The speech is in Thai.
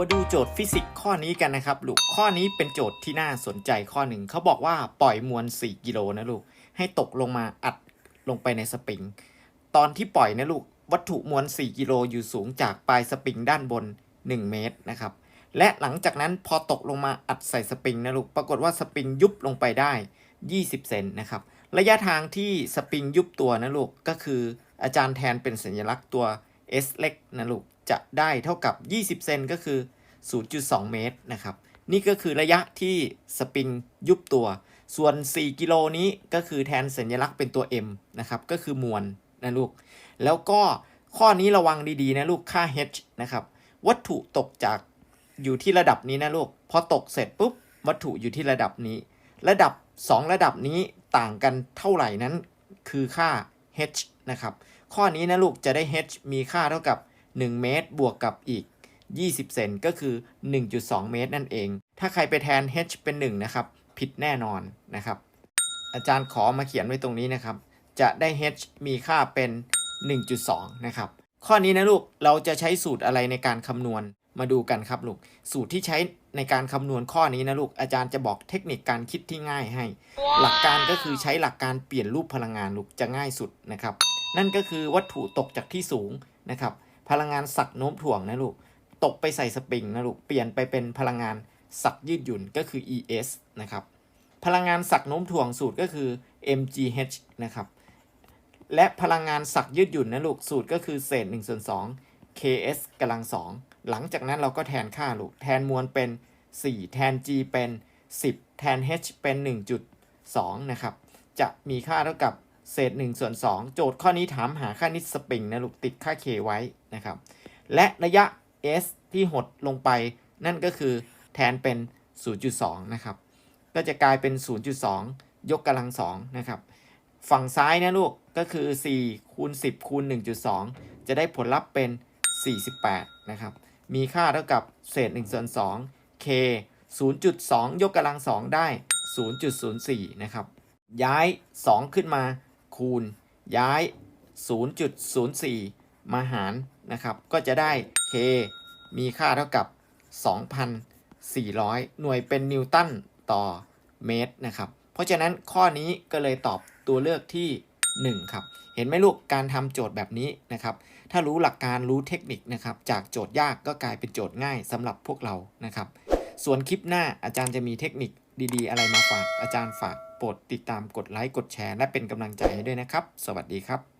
มาดูโจทย์ฟิสิกส์ข้อนี้กันนะครับลูก ข้อนี้เป็นโจทย์ที่น่าสนใจข้อหนึ่ง เขาบอกว่าปล่อยมวล 4 กิโลนะลูก ให้ตกลงมาอัดลงไปในสปริง ตอนที่ปล่อยนะลูก วัตถุมวล 4 กิโลอยู่สูงจากปลายสปริงด้านบน 1 เมตรนะครับ และหลังจากนั้นพอตกลงมาอัดใส่สปริงนะลูก ปรากฏว่าสปริงยุบลงไปได้ 20 เซนนะครับ ระยะทางที่สปริงยุบตัวนะลูก ก็คืออาจารย์แทนเป็นสัญลักษณ์ตัว S เล็กนะลูก จะได้เท่ากับ 20 เซนก็คือ 0.2 เมตรนะครับ นี่ก็คือระยะที่สปริงยุบตัว ส่วน 4 กิโลนี้ก็คือแทนสัญลักษณ์เป็นตัว M นะครับ ก็คือมวลนะลูก แล้วก็ข้อนี้ระวังดีๆนะลูก ค่า h นะครับ วัตถุตกจากอยู่ที่ระดับนี้นะลูก พอตกเสร็จปุ๊บ วัตถุอยู่ที่ระดับนี้ ระดับ 2 ระดับนี้ต่างกันเท่าไหร่นั้น คือค่า h นะครับ ข้อนี้นะลูกจะได้ h มีค่าเท่ากับ 1 เมตรบวกกับอีก 20 เซนก็คือ 1.2 เมตรนั่นเอง ถ้าใครไปแทน h เป็น 1 นะครับ ผิดแน่นอนนะครับ อาจารย์ขอมาเขียนไว้ตรงนี้นะครับ จะได้ h มีค่าเป็น 1.2 นะครับ ข้อนี้นะลูก เราจะใช้สูตรอะไรในการคำนวณ มาดูกันครับลูก สูตรที่ใช้ในการคำนวณข้อนี้นะลูก อาจารย์จะบอกเทคนิคการคิดที่ง่ายให้ หลักการก็คือใช้หลักการเปลี่ยนรูปพลังงานลูกจะง่ายสุดนะครับ นั่นก็คือวัตถุตกจากที่สูงนะครับ พลังงานสักโน้มถ่วงนะลูก ตกไปใส่สปริงนะลูก เปลี่ยนไปเป็นพลังงานสักยืดหยุ่นก็คือ ES นะครับ พลังงานสักโน้มถ่วงสูตรก็คือ mgh นะครับ และพลังงานสักยืดหยุ่นนะลูก สูตรก็คือเศษ1ส่วน2 ks กำลัง 2 หลังจากนั้นเราก็แทนค่าลูก แทนมวลเป็น 4 แทน g เป็น 10 แทน h เป็น 1.2 นะครับ จะมีค่าเท่ากับ เศษ1ส่วน2โจทย์ข้อนี้ถามหาค่านิสปริงนะลูกติดค่า k ไว้นะครับ และระยะ s ที่หดลงไป นั่นก็คือแทนเป็น 0.2 นะครับ ก็จะกลายเป็น 0.2 ยกกำลัง2นะครับ ฝั่งซ้ายนะลูกก็คือ 4 คูณ 10 คูณ 1.2 จะได้ผลลัพธ์เป็น 48 นะครับ มีค่าเท่ากับเศษ1ส่วน2 k 0.2 ยกกำลัง2ได้ 0.04 นะครับ ย้าย 2 ขึ้นมา คูณย้าย 0.04 มาหารนะครับ ก็จะได้ k มีค่าเท่ากับ 2,400 หน่วยเป็นนิวตันต่อเมตรนะครับ เพราะฉะนั้นข้อนี้ก็เลยตอบตัวเลือกที่ 1 ครับ เห็นไหมลูกการทำโจทย์แบบนี้นะครับ ถ้ารู้หลักการรู้เทคนิคนะครับ จากโจทย์ยากก็กลายเป็นโจทย์ง่ายสำหรับพวกเรานะครับ ส่วนคลิปหน้าอาจารย์จะมีเทคนิคดีๆ อะไรมาฝากอาจารย์ฝาก โปรดติดตามกดไลค์กดแชร์ และเป็นกำลังใจให้ด้วยนะครับ สวัสดีครับ